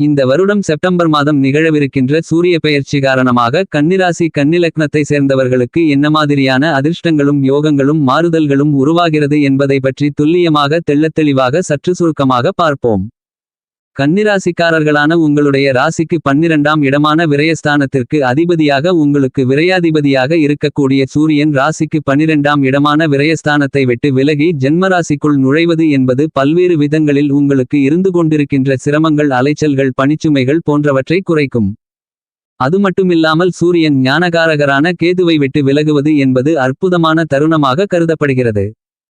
இந்த வருடம் செப்டம்பர் மாதம் நிகழவிருக்கின்ற சூரிய பெயர்ச்சி காரணமாக கன்னிராசி கன்னிலக்னத்தை சேர்ந்தவர்களுக்கு என்ன மாதிரியான அதிர்ஷ்டங்களும் யோகங்களும் மாறுதல்களும் உருவாகிறது என்பதை பற்றி துல்லியமாக தெள்ளத்தெளிவாக சற்று சுருக்கமாக பார்ப்போம். கன்னிராசிக்காரர்களான உங்களுடைய ராசிக்கு பன்னிரண்டாம் இடமான விரயஸ்தானத்திற்கு அதிபதியாக உங்களுக்கு விரையாதிபதியாக இருக்கக்கூடிய சூரியன் ராசிக்கு பன்னிரண்டாம் இடமான விரயஸ்தானத்தை விட்டு விலகி ஜென்மராசிக்குள் நுழைவது என்பது பல்வேறு விதங்களில் உங்களுக்கு இருந்து கொண்டிருக்கின்ற சிரமங்கள் அலைச்சல்கள் பணிச்சுமைகள் போன்றவற்றை குறைக்கும். அது மட்டுமில்லாமல் சூரியன் ஞானகாரகரான கேதுவை விட்டு விலகுவது என்பது அற்புதமான தருணமாக கருதப்படுகிறது.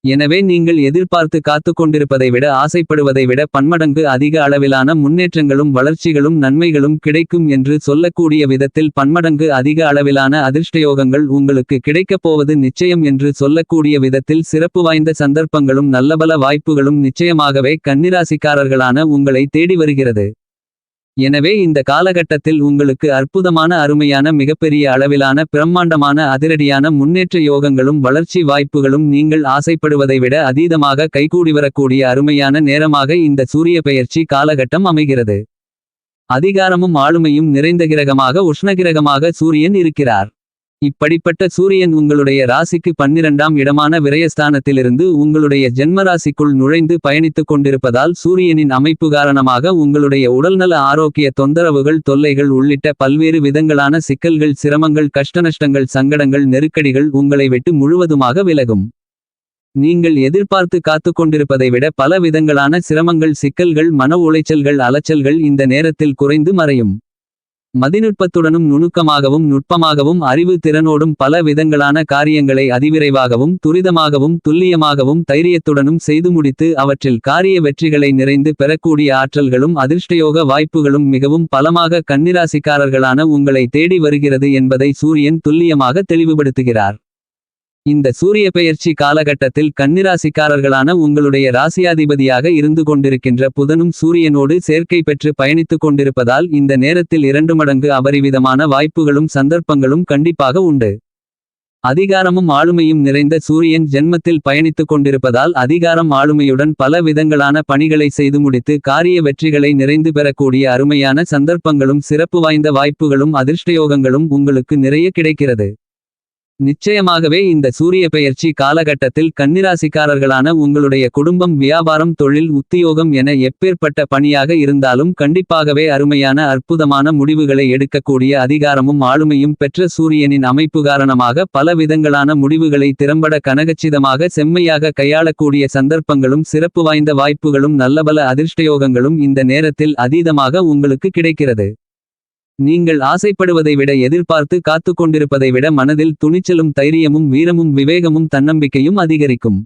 எனவே நீங்கள் எதிர்பார்த்து காத்து கொண்டிருப்பதை விட ஆசைப்படுவதை விட பன்மடங்கு அதிக அளவிலான முன்னேற்றங்களும் வளர்ச்சிகளும் நன்மைகளும் கிடைக்கும் என்று சொல்லக்கூடிய விதத்தில் பன்மடங்கு அதிக அளவிலான அதிர்ஷ்டயோகங்கள் உங்களுக்கு கிடைக்கப் போவது நிச்சயம் என்று சொல்லக்கூடிய விதத்தில் சிறப்பு வாய்ந்த சந்தர்ப்பங்களும் நல்லபல வாய்ப்புகளும் நிச்சயமாகவே கன்னிராசிக்காரர்களான உங்களை தேடி வருகிறது. எனவே இந்த காலகட்டத்தில் உங்களுக்கு அற்புதமான அருமையான மிகப்பெரிய அளவிலான பிரம்மாண்டமான அதிரடியான முன்னேற்ற யோகங்களும் வளர்ச்சி வாய்ப்புகளும் நீங்கள் ஆசைப்படுவதை விட அதீதமாக கைகூடிவரக்கூடிய அருமையான நேரமாக இந்த சூரிய பெயர்ச்சி காலகட்டம் அமைகிறது. அதிகாரமும் ஆளுமையும் நிறைந்த கிரகமாக உஷ்ணகிரகமாக சூரியன் இருக்கிறார். இப்படிப்பட்ட சூரியன் உங்களுடைய ராசிக்கு பன்னிரண்டாம் இடமான விரயஸ்தானத்திலிருந்து உங்களுடைய ஜென்மராசிக்குள் நுழைந்து பயணித்துக் கொண்டிருப்பதால் சூரியனின் அமைப்பு காரணமாக உங்களுடைய உடல்நல ஆரோக்கிய தொந்தரவுகள் தொல்லைகள் உள்ளிட்ட பல்வேறு விதங்களான சிக்கல்கள் சிரமங்கள் கஷ்டநஷ்டங்கள் சங்கடங்கள் நெருக்கடிகள் உங்களை விட்டு முழுவதுமாக விலகும். நீங்கள் எதிர்பார்த்து காத்துக் கொண்டிருப்பதை விட பல விதங்களான சிரமங்கள் சிக்கல்கள் மன உளைச்சல்கள் அலைச்சல்கள் இந்த நேரத்தில் குறைந்து மறையும். மதிநுட்பத்துடனும் நுணுக்கமாகவும் நுட்பமாகவும் அறிவு திறனோடும் பல விதங்களான காரியங்களை அதிவிரைவாகவும் துரிதமாகவும் துல்லியமாகவும் தைரியத்துடனும் செய்து முடித்து அவற்றில் காரிய வெற்றிகளை நிறைந்து பெறக்கூடிய ஆற்றல்களும் அதிர்ஷ்டயோக வாய்ப்புகளும் மிகவும் பலமாக கன்னிராசிக்காரர்களான உங்களை தேடி வருகிறது என்பதை சூரியன் துல்லியமாக தெளிவுபடுத்துகிறார். இந்த சூரிய பெயர்ச்சி காலகட்டத்தில் கன்னிராசிக்காரர்களான உங்களுடைய ராசியாதிபதியாக இருந்து கொண்டிருக்கின்ற புதனும் சூரியனோடு சேர்க்கை பெற்று பயணித்துக் கொண்டிருப்பதால் இந்த நேரத்தில் இரண்டு மடங்கு அபரிவிதமான வாய்ப்புகளும் சந்தர்ப்பங்களும் கண்டிப்பாக உண்டு. அதிகாரமும் ஆளுமையும் நிறைந்த சூரியன் ஜென்மத்தில் பயணித்துக் கொண்டிருப்பதால் அதிகாரம் ஆளுமையுடன் பல விதங்களான பணிகளை செய்து முடித்து காரிய வெற்றிகளை நிறைந்து பெறக்கூடிய அருமையான சந்தர்ப்பங்களும் சிறப்பு வாய்ந்த வாய்ப்புகளும் அதிர்ஷ்டயோகங்களும் உங்களுக்கு நிறைய கிடைக்கிறது. நிச்சயமாகவே இந்த சூரிய பெயர்ச்சி காலகட்டத்தில் கன்னிராசிக்காரர்களான உங்களுடைய குடும்பம் வியாபாரம் தொழில் உத்தியோகம் என எப்பேற்பட்ட பணியாக இருந்தாலும் கண்டிப்பாகவே அருமையான அற்புதமான முடிவுகளை எடுக்கக்கூடிய அதிகாரமும் ஆளுமையும் பெற்ற சூரியனின் அமைப்பு காரணமாக பல விதங்களான முடிவுகளை திறம்பட கனகச்சிதமாக செம்மையாக கையாளக்கூடிய சந்தர்ப்பங்களும் சிறப்பு வாய்ந்த வாய்ப்புகளும் நல்லபல அதிர்ஷ்டயோகங்களும் இந்த நேரத்தில் அதீதமாக உங்களுக்கு கிடைக்கிறது. நீங்கள் ஆசைப்படுவதை விட எதிர்பார்த்து காத்து கொண்டிருப்பதை விட மனதில் துணிச்சலும் தைரியமும் வீரமும் விவேகமும் தன்னம்பிக்கையும் அதிகரிக்கும்.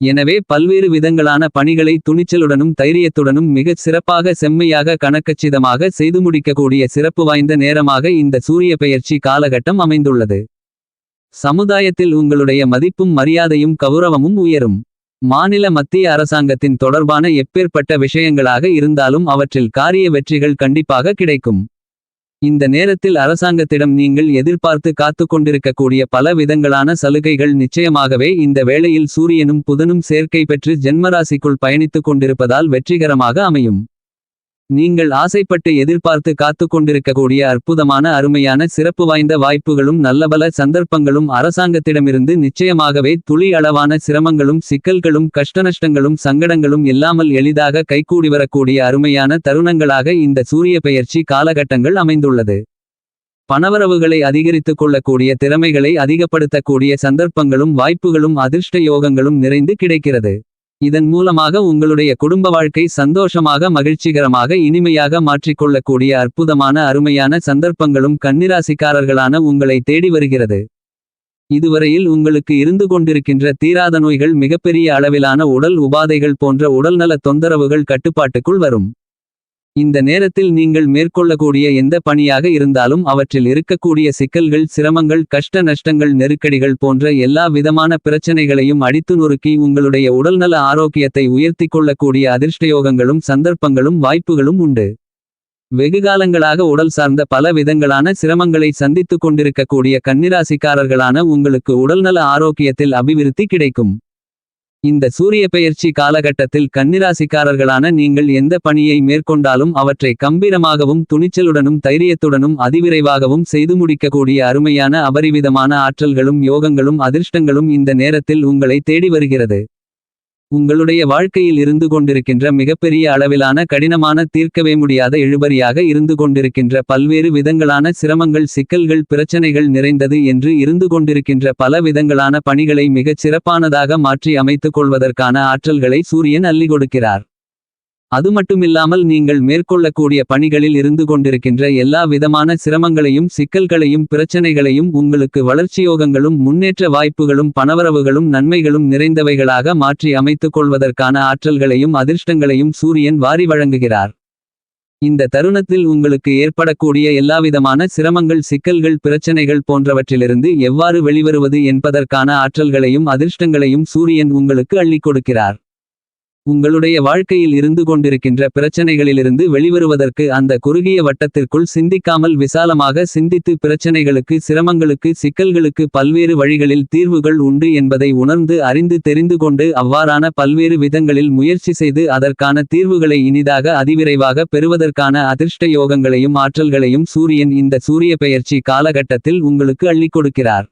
எனவே பல்வேறு விதங்களான பணிகளை துணிச்சலுடனும் தைரியத்துடனும் மிகச் சிறப்பாக செம்மையாக கணக்கச்சிதமாக செய்து முடிக்கக்கூடிய சிறப்பு வாய்ந்த நேரமாக இந்த சூரிய பெயர்ச்சி காலகட்டம் அமைந்துள்ளது. சமுதாயத்தில் உங்களுடைய மதிப்பும் மரியாதையும் கௌரவமும் உயரும். மாநில மத்திய அரசாங்கத்தின் தொடர்பான எப்பேற்பட்ட விஷயங்களாக இருந்தாலும் அவற்றில் காரிய வெற்றிகள் கண்டிப்பாக கிடைக்கும். இந்த நேரத்தில் அரசாங்கத்திடம் நீங்கள் எதிர்பார்த்து காத்துக் கொண்டிருக்கக்கூடிய பல விதங்களான சலுகைகள் நிச்சயமாகவே இந்த வேளையில் சூரியனும் புதனும் சேர்க்கை பெற்று ஜென்மராசிக்குள் பயணித்துக் கொண்டிருப்பதால் வெற்றிகரமாக அமையும். நீங்கள் ஆசைப்பட்டு எதிர்பார்த்து காத்து கொண்டிருக்கக்கூடிய அற்புதமான அருமையான சிறப்பு வாய்ந்த வாய்ப்புகளும் நல்லபல சந்தர்ப்பங்களும் அரசாங்கத்திடமிருந்து நிச்சயமாகவே துளி அளவான சிரமங்களும் சிக்கல்களும் கஷ்டநஷ்டங்களும் சங்கடங்களும் இல்லாமல் எளிதாக கைகூடி வரக்கூடிய அருமையான தருணங்களாக இந்த சூரிய பெயர்ச்சி காலகட்டங்கள் அமைந்துள்ளது. பணவரவுகளை அதிகரித்துக் கொள்ளக்கூடிய திறமைகளை அதிகப்படுத்தக்கூடிய சந்தர்ப்பங்களும் வாய்ப்புகளும் அதிர்ஷ்ட யோகங்களும் நிறைந்து கிடைக்கிறது. இதன் மூலமாக உங்களுடைய குடும்ப வாழ்க்கை சந்தோஷமாக மகிழ்ச்சிகரமாக இனிமையாக மாற்றிக்கொள்ளக்கூடிய அற்புதமான அருமையான சந்தர்ப்பங்களும் கன்னிராசிக்காரர்களான உங்களை தேடி வருகிறது. இதுவரையில் உங்களுக்கு இருந்து கொண்டிருக்கின்ற தீராத நோய்கள் மிகப்பெரிய அளவிலான உடல் உபாதைகள் போன்ற உடல்நல தொந்தரவுகள் கட்டுப்பாட்டுக்குள் வரும். இந்த நேரத்தில் நீங்கள் மேற்கொள்ளக்கூடிய எந்த பணியாக இருந்தாலும் அவற்றில் இருக்கக்கூடிய சிக்கல்கள் சிரமங்கள் கஷ்ட நஷ்டங்கள் நெருக்கடிகள் போன்ற எல்லா விதமான பிரச்சனைகளையும் அடித்து நொறுக்கி உங்களுடைய உடல்நல ஆரோக்கியத்தை உயர்த்திக் கொள்ளக்கூடிய அதிர்ஷ்டயோகங்களும் சந்தர்ப்பங்களும் வாய்ப்புகளும் உண்டு. வெகுகாலங்களாக உடல் சார்ந்த பல விதங்களான சிரமங்களை சந்தித்துக் கொண்டிருக்கக்கூடிய கன்னிராசிக்காரர்களான உங்களுக்கு உடல்நல ஆரோக்கியத்தில் அபிவிருத்தி கிடைக்கும். இந்த சூரிய பெயர்ச்சி காலகட்டத்தில் கன்னிராசிக்காரர்களான நீங்கள் எந்த பணியை மேற்கொண்டாலும் அவற்றை கம்பீரமாகவும் துணிச்சலுடனும் தைரியத்துடனும் அதிவிரைவாகவும் செய்து முடிக்கக்கூடிய அருமையான அபரிவிதமான ஆற்றல்களும் யோகங்களும் அதிர்ஷ்டங்களும் இந்த நேரத்தில் உங்களை தேடி வருகிறது. உங்களுடைய வாழ்க்கையில் இருந்து கொண்டிருக்கின்ற மிகப்பெரிய அளவிலான கடினமான தீர்க்கவே முடியாத இழுபறியாக இருந்து கொண்டிருக்கின்ற பல்வேறு விதங்களான சிரமங்கள் சிக்கல்கள் பிரச்சனைகள் நிறைந்தது என்று இருந்து கொண்டிருக்கின்ற பல விதங்களான பணிகளை மிகச் சிறப்பானதாக மாற்றி அமைத்துக் கொள்வதற்கான ஆற்றல்களை சூரியன் அள்ளி கொடுக்கிறார். அது மட்டுமில்லாமல் நீங்கள் மேற்கொள்ளக்கூடிய பணிகளில் இருந்து கொண்டிருக்கின்ற எல்லா விதமான சிரமங்களையும் சிக்கல்களையும் பிரச்சனைகளையும் உங்களுக்கு வளர்ச்சியோகங்களும் முன்னேற்ற வாய்ப்புகளும் பணவரவுகளும் நன்மைகளும் நிறைந்தவைகளாக மாற்றி அமைத்துக் கொள்வதற்கான ஆற்றல்களையும் அதிர்ஷ்டங்களையும் சூரியன் வாரி வழங்குகிறார். இந்த தருணத்தில் உங்களுக்கு ஏற்படக்கூடிய எல்லாவிதமான சிரமங்கள் சிக்கல்கள் பிரச்சனைகள் போன்றவற்றிலிருந்து எவ்வாறு வெளிவருவது என்பதற்கான ஆற்றல்களையும் அதிர்ஷ்டங்களையும் சூரியன் உங்களுக்கு அள்ளிக் கொடுக்கிறார். உங்களுடைய வாழ்க்கையில் இருந்து கொண்டிருக்கின்ற பிரச்சனைகளிலிருந்து வெளிவருவதற்கு அந்த குறுகிய வட்டத்திற்குள் சிந்திக்காமல் விசாலமாக சிந்தித்து பிரச்சனைகளுக்கு சிரமங்களுக்கு சிக்கல்களுக்கு பல்வேறு வழிகளில் தீர்வுகள் உண்டு என்பதை உணர்ந்து அறிந்து தெரிந்து கொண்டு அவ்வாறான பல்வேறு விதங்களில் முயற்சி செய்து அதற்கான தீர்வுகளை இனிதாக அதிவிரைவாக பெறுவதற்கான அதிர்ஷ்ட யோகங்களையும் ஆற்றல்களையும் சூரியன் இந்த சூரிய பெயர்ச்சி காலகட்டத்தில் உங்களுக்கு அள்ளிக் கொடுக்கிறார்.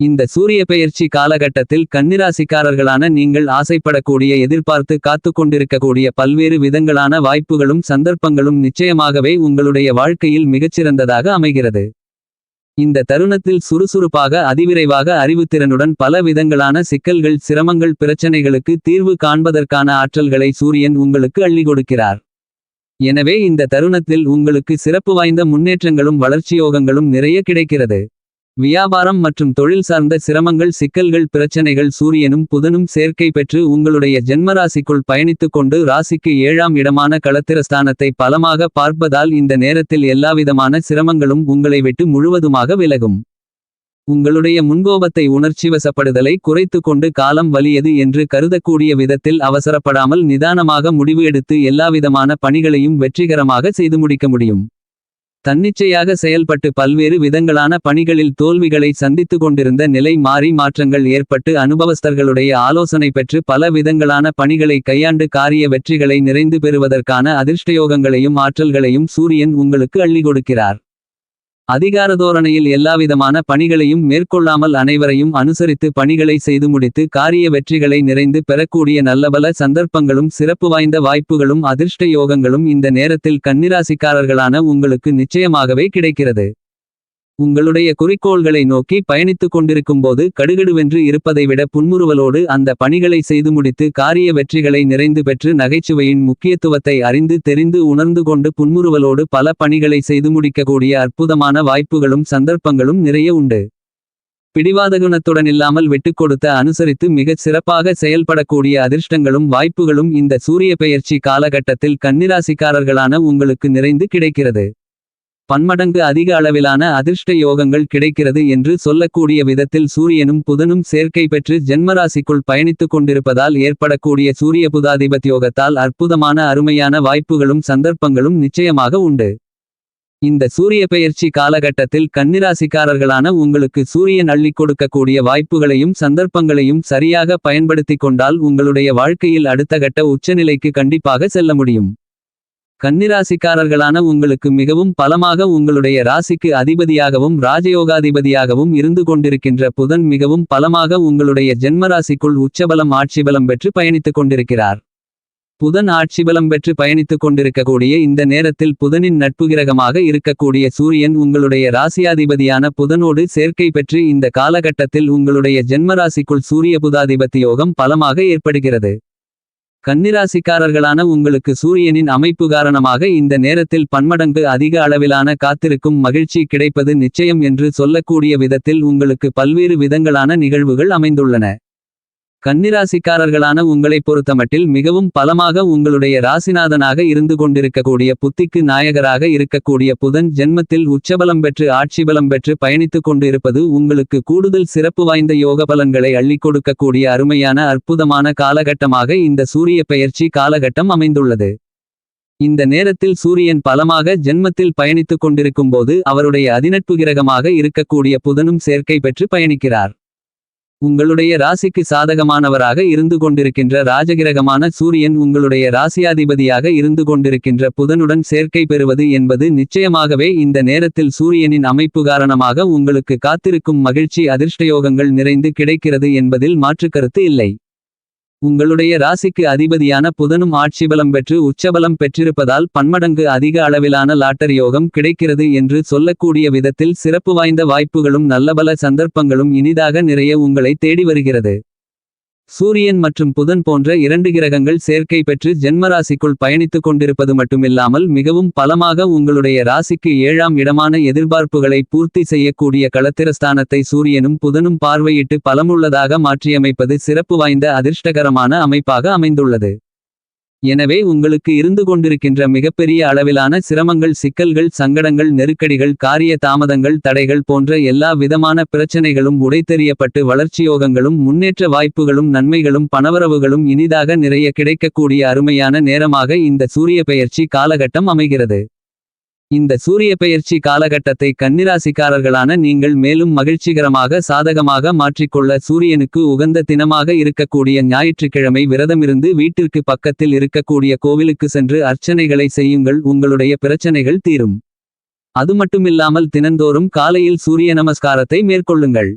இந்த சூரிய பெயர்ச்சி காலகட்டத்தில் கன்னிராசிக்காரர்களான நீங்கள் ஆசைப்படக்கூடிய எதிர்பார்த்து காத்து கொண்டிருக்கக்கூடிய பல்வேறு விதங்களான வாய்ப்புகளும் சந்தர்ப்பங்களும் நிச்சயமாகவே உங்களுடைய வாழ்க்கையில் மிகச்சிறந்ததாக அமைகிறது. இந்த தருணத்தில் சுறுசுறுப்பாக அதிவிரைவாக அறிவுத்திறனுடன் பல விதங்களான சிக்கல்கள் சிரமங்கள் பிரச்சனைகளுக்கு தீர்வு காண்பதற்கான ஆற்றல்களை சூரியன் உங்களுக்கு அள்ளி கொடுக்கிறார். எனவே இந்த தருணத்தில் உங்களுக்கு சிறப்பு வாய்ந்த முன்னேற்றங்களும் வளர்ச்சியோகங்களும் நிறைய கிடைக்கிறது. வியாபாரம் மற்றும் தொழில் சார்ந்த சிரமங்கள் சிக்கல்கள் பிரச்சனைகள் சூரியனும் புதனும் சேர்க்கை பெற்று உங்களுடைய ஜென்மராசிக்குள் பயணித்துக் கொண்டு ராசிக்கு ஏழாம் இடமான களத்திரஸ்தானத்தை பலமாக பார்ப்பதால் இந்த நேரத்தில் எல்லாவிதமான சிரமங்களும் உங்களை விட்டு முழுவதுமாக விலகும். உங்களுடைய முன்கோபத்தை உணர்ச்சிவசப்படுதலை குறைத்து கொண்டு காலம் வலியது என்று கருதக்கூடிய விதத்தில் அவசரப்படாமல் நிதானமாக முடிவு எடுத்து எல்லாவிதமான பணிகளையும் வெற்றிகரமாக செய்து முடிக்க முடியும். தன்னிச்சையாக செயல்பட்டு பல்வேறு விதங்களான பணிகளில் தோல்விகளை சந்தித்து கொண்டிருந்த நிலை மாறி மாற்றங்கள் ஏற்பட்டு அனுபவஸ்தர்களுடைய ஆலோசனை பெற்று பல விதங்களான பணிகளை கையாண்டு காரிய வெற்றிகளை நிறைந்து பெறுவதற்கான அதிர்ஷ்டயோகங்களையும் ஆற்றல்களையும் சூரியன் உங்களுக்கு அள்ளி கொடுக்கிறார். அதிகார தோரணையில் எல்லாவிதமான பணிகளையும் மேற்கொள்ளாமல் அனைவரையும் அனுசரித்து பணிகளை செய்து முடித்து காரிய வெற்றிகளை நிறைந்து பெறக்கூடிய நல்லபல சந்தர்ப்பங்களும் சிறப்பு வாய்ந்த வாய்ப்புகளும் அதிர்ஷ்ட யோகங்களும் இந்த நேரத்தில் கன்னிராசிக்காரர்களான உங்களுக்கு நிச்சயமாகவே கிடைக்கிறது. உங்களுடைய குறிக்கோள்களை நோக்கி பயணித்துக் கொண்டிருக்கும்போது கடுகடுவென்று இருப்பதை விட புன்முறுவலோடு அந்த பணிகளை செய்து முடித்து காரிய வெற்றிகளை நிறைந்து பெற்று நகைச்சுவையின் முக்கியத்துவத்தை அறிந்து தெரிந்து உணர்ந்து கொண்டு புன்முறுவலோடு பல பணிகளை செய்து முடிக்கக்கூடிய அற்புதமான வாய்ப்புகளும் சந்தர்ப்பங்களும் நிறைய உண்டு. பிடிவாதகுணத்துடன் இல்லாமல் விட்டுக்கொடுத்த அனுசரித்து மிகச் சிறப்பாக செயல்படக்கூடிய அதிர்ஷ்டங்களும் வாய்ப்புகளும் இந்த சூரிய பெயர்ச்சி காலகட்டத்தில் கன்னிராசிக்காரர்களான உங்களுக்கு நிறைந்து கிடைக்கிறது. பன்மடங்கு அதிக அளவிலான அதிர்ஷ்ட யோகங்கள் கிடைக்கிறது என்று சொல்லக்கூடிய விதத்தில் சூரியனும் புதனும் சேர்க்கை பெற்று ஜென்மராசிக்குள் பயணித்துக் கொண்டிருப்பதால் ஏற்படக்கூடிய சூரிய புதாதிபத்யோகத்தால் அற்புதமான அருமையான வாய்ப்புகளும் சந்தர்ப்பங்களும் நிச்சயமாக உண்டு. இந்த சூரிய பெயர்ச்சி காலகட்டத்தில் கன்னிராசிக்காரர்களான உங்களுக்கு சூரியன் அள்ளிக் கொடுக்கக்கூடிய வாய்ப்புகளையும் சந்தர்ப்பங்களையும் சரியாக பயன்படுத்திக் கொண்டால் உங்களுடைய வாழ்க்கையில் அடுத்த கட்ட உச்சநிலைக்கு கண்டிப்பாக செல்ல முடியும். கன்னிராசிக்காரர்களான உங்களுக்கு மிகவும் பலமாக உங்களுடைய ராசிக்கு அதிபதியாகவும் ராஜயோகாதிபதியாகவும் இருந்து கொண்டிருக்கின்ற புதன் மிகவும் பலமாக உங்களுடைய ஜென்மராசிக்குள் உச்சபலம் ஆட்சிபலம் பெற்று பயணித்துக் கொண்டிருக்கிறார். புதன் ஆட்சிபலம் பெற்று பயணித்துக் கொண்டிருக்கக்கூடிய இந்த நேரத்தில் புதனின் நட்பு கிரகமாக இருக்கக்கூடிய சூரியன் உங்களுடைய ராசியாதிபதியான புதனோடு சேர்க்கை பெற்று இந்த காலகட்டத்தில் உங்களுடைய ஜென்மராசிக்குள் சூரிய புதாதிபத்தி யோகம் பலமாக ஏற்படுகிறது. கன்னிராசிக்காரர்களான உங்களுக்கு சூரியனின் அமைப்பு காரணமாக இந்த நேரத்தில் பன்மடங்கு அதிக அளவிலான காத்திருக்கும் மகிழ்ச்சி கிடைப்பது நிச்சயம் என்று சொல்லக்கூடிய விதத்தில் உங்களுக்கு பல்வேறு விதங்களான நிகழ்வுகள் அமைந்துள்ளன. கன்னிராசிக்காரர்களான உங்களைப் பொறுத்தமட்டில் மிகவும் பலமாக உங்களுடைய ராசிநாதனாக இருந்து கொண்டிருக்கக்கூடிய புத்திக்கு நாயகராக இருக்கக்கூடிய புதன் ஜென்மத்தில் உச்சபலம் பெற்று ஆட்சிபலம் பெற்று பயணித்துக் கொண்டிருப்பது உங்களுக்கு கூடுதல் சிறப்பு வாய்ந்த யோக பலன்களை அள்ளிக் கொடுக்கக்கூடிய அருமையான அற்புதமான காலகட்டமாக இந்த சூரிய பெயர்ச்சி காலகட்டம் அமைந்துள்ளது. இந்த நேரத்தில் சூரியன் பலமாக ஜென்மத்தில் பயணித்துக் கொண்டிருக்கும்போது அவருடைய அதிநட்பு கிரகமாக இருக்கக்கூடிய புதனும் சேர்க்கை பெற்று பயணிக்கிறார். உங்களுடைய ராசிக்கு சாதகமானவராக இருந்து கொண்டிருக்கின்ற ராஜகிரகமான சூரியன் உங்களுடைய ராசியாதிபதியாக இருந்து கொண்டிருக்கின்ற புதனுடன் சேர்க்கை பெறுவது என்பது நிச்சயமாகவே இந்த நேரத்தில் சூரியனின் அமைப்பு காரணமாக உங்களுக்கு காத்திருக்கும் மகிழ்ச்சி அதிர்ஷ்டயோகங்கள் நிறைந்து கிடைக்கிறது என்பதில் மாற்றுக்கருத்து இல்லை. உங்களுடைய ராசிக்கு அதிபதியான புதனும் ஆட்சிபலம் பெற்று உச்சபலம் பெற்றிருப்பதால் பன்மடங்கு அதிக அளவிலான லாட்டரி யோகம் கிடைக்கிறது என்று சொல்லக்கூடிய விதத்தில் சிறப்பு வாய்ந்த வாய்ப்புகளும் நல்லபல சந்தர்ப்பங்களும் இனிதாக நிறைய உங்களை தேடி வருகிறது. சூரியன் மற்றும் புதன் போன்ற இரண்டு கிரகங்கள் சேர்க்கை பெற்று ஜென்மராசிக்குள் பயணித்துக் கொண்டிருப்பது மட்டுமில்லாமல் மிகவும் பலமாக உங்களுடைய ராசிக்கு ஏழாம் இடமான எதிர்பார்ப்புகளை பூர்த்தி செய்யக்கூடிய களத்திரஸ்தானத்தை சூரியனும் புதனும் பார்வையிட்டு பலமுள்ளதாக மாற்றியமைப்பது சிறப்பு வாய்ந்த அதிர்ஷ்டகரமான அமைப்பாக அமைந்துள்ளது. எனவே உங்களுக்கு இருந்து கொண்டிருக்கின்ற மிகப்பெரிய அளவிலான சிரமங்கள் சிக்கல்கள் சங்கடங்கள் நெருக்கடிகள் காரிய தாமதங்கள் தடைகள் போன்ற எல்லா விதமான பிரச்சனைகளும் உடைத்தெறியப்பட்டு வளர்ச்சியோகங்களும் முன்னேற்ற வாய்ப்புகளும் நன்மைகளும் பணவரவுகளும் இனிதாக நிறைய கிடைக்கக்கூடிய அருமையான நேரமாக இந்த சூரிய பெயர்ச்சி காலகட்டம் அமைகிறது. இந்த சூரிய பெயர்ச்சி காலகட்டத்தை கன்னிராசிக்காரர்களான நீங்கள் மேலும் மகிழ்ச்சிகரமாக சாதகமாக மாற்றிக்கொள்ள சூரியனுக்கு உகந்த தினமாக இருக்கக்கூடிய ஞாயிற்றுக்கிழமை விரதமிருந்து வீட்டிற்கு பக்கத்தில் இருக்கக்கூடிய கோவிலுக்கு சென்று அர்ச்சனைகளை செய்யுங்கள் உங்களுடைய பிரச்சனைகள் தீரும். அது மட்டுமில்லாமல் தினந்தோறும் காலையில் சூரிய நமஸ்காரத்தை மேற்கொள்ளுங்கள்.